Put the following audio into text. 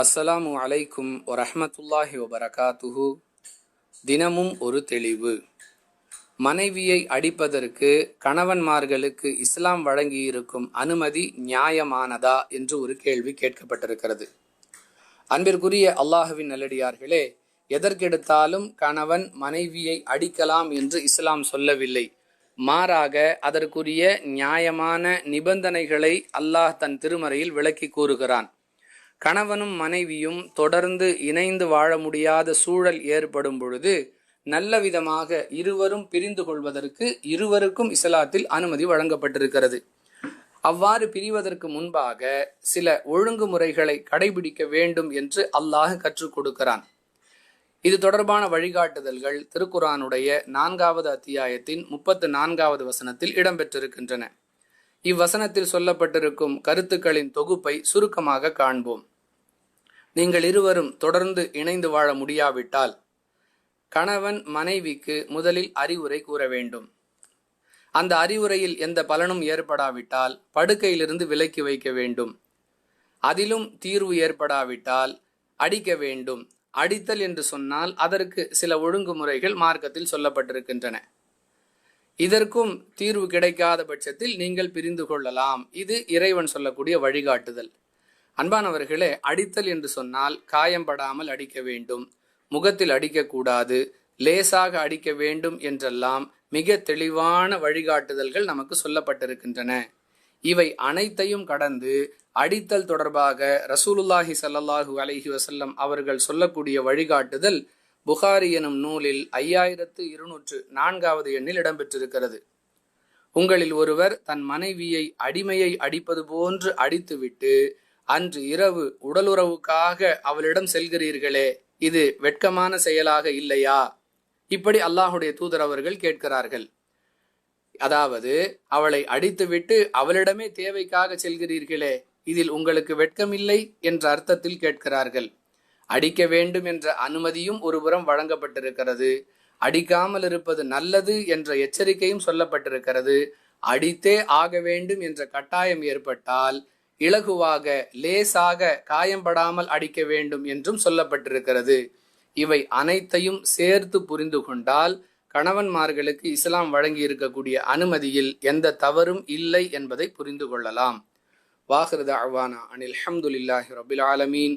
அஸ்ஸலாமு அலைக்கும் வரஹ்மத்துல்லாஹி வபரகாத்துஹு. தினமும் ஒரு தெளிவு. மனைவியை அடிப்பதற்கு கணவன்மார்களுக்கு இஸ்லாம் வழங்கியிருக்கும் அனுமதி நியாயமானதா என்று ஒரு கேள்வி கேட்கப்பட்டிருக்கிறது. அன்பிற்குரிய அல்லாஹுவின் நல்லடியார்களே எதற்கெடுத்தாலும் கணவன் மனைவியை அடிக்கலாம் என்று இஸ்லாம் சொல்லவில்லை. மாறாக அதற்குரிய நியாயமான நிபந்தனைகளை அல்லாஹ் தன் திருமறையில் விளக்கி கூறுகிறான். கணவனும் மனைவியும் தொடர்ந்து இணைந்து வாழ முடியாத சூழல் ஏற்படும் பொழுது நல்ல விதமாக இருவரும் பிரிந்து கொள்வதற்கு இருவருக்கும் இஸ்லாத்தில் அனுமதி வழங்கப்பட்டிருக்கிறது. அவ்வாறு பிரிவதற்கு முன்பாக சில ஒழுங்குமுறைகளை கடைபிடிக்க வேண்டும் என்று அல்லாஹ் கற்றுக் கொடுக்கிறான். இது தொடர்பான வழிகாட்டுதல்கள் திருக்குரானுடைய நான்காவது அத்தியாயத்தின் முப்பத்து நான்காவது வசனத்தில் இடம்பெற்றிருக்கின்றன. இவ்வசனத்தில் சொல்லப்பட்டிருக்கும் கருத்துக்களின் தொகுப்பை சுருக்கமாக காண்போம். நீங்கள் இருவரும் தொடர்ந்து இணைந்து வாழ முடியாவிட்டால் கணவன் மனைவிக்கு முதலில் அறிவுரை கூற வேண்டும். அந்த அறிவுரையில் எந்த பலனும் ஏற்படாவிட்டால் படுக்கையிலிருந்து விலக்கி வைக்க வேண்டும். அதிலும் தீர்வு ஏற்படாவிட்டால் அடிக்க வேண்டும். அடித்தல் என்று சொன்னால் அதற்கு சில ஒழுங்குமுறைகள் மார்க்கத்தில் சொல்லப்பட்டிருக்கின்றன. இதற்கும் தீர்வு கிடைக்காத பட்சத்தில் நீங்கள் பிரிந்து கொள்ளலாம். இது இறைவன் சொல்லக்கூடிய வழிகாட்டுதல். அன்பானவர்களே அடித்தல் என்று சொன்னால் காயம்படாமல் அடிக்க வேண்டும். முகத்தில் அடிக்கக்கூடாது. லேசாக அடிக்க வேண்டும் என்றெல்லாம் மிக தெளிவான வழிகாட்டுதல்கள் நமக்கு சொல்லப்பட்டிருக்கின்றன. இவை அனைத்தையும் கடந்து அடித்தல் தொடர்பாக ரசூலுல்லாஹி சல்லாஹூ அலஹி வசல்லம் அவர்கள் சொல்லக்கூடிய வழிகாட்டுதல் புகாரி எனும் நூலில் ஐயாயிரத்து இருநூற்று நான்காவது எண்ணில் இடம்பெற்றிருக்கிறது. உங்களில் ஒருவர் தன் மனைவியை அடிமையை அடிப்பது போன்று அடித்துவிட்டு அன்று இரவு உடலுறவுக்காக அவளிடம் செல்கிறீர்களே இது வெட்கமான செயலாக இல்லையா? இப்படி அல்லாஹுடைய தூதர் அவர்கள் கேட்கிறார்கள். அதாவது அவளை அடித்துவிட்டு அவளிடமே தேவைக்காக செல்கிறீர்களே இதில் உங்களுக்கு வெட்கமில்லை என்ற அர்த்தத்தில் கேட்கிறார்கள். அடிக்க வேண்டும் என்ற அனுமதியும் ஒருபுறம் வழங்கப்பட்டிருக்கிறது. அடிக்காமல் இருப்பது நல்லது என்ற எச்சரிக்கையும் சொல்லப்பட்டிருக்கிறது. அடித்தே ஆக வேண்டும் என்ற கட்டாயம் ஏற்பட்டால் இலகுவாக லேசாக காயம்படாமல் அடிக்க வேண்டும் என்றும் சொல்லப்பட்டிருக்கிறது. இவை அனைத்தையும் சேர்த்து புரிந்து கொண்டால் கணவன்மார்களுக்கு இஸ்லாம் வழங்கி இருக்கக்கூடிய அனுமதியில் எந்த தவறும் இல்லை என்பதை புரிந்து கொள்ளலாம். வாஹிருத அவானா அனில் அஹமதுல்லாஹி ரபில் ஆலமீன்.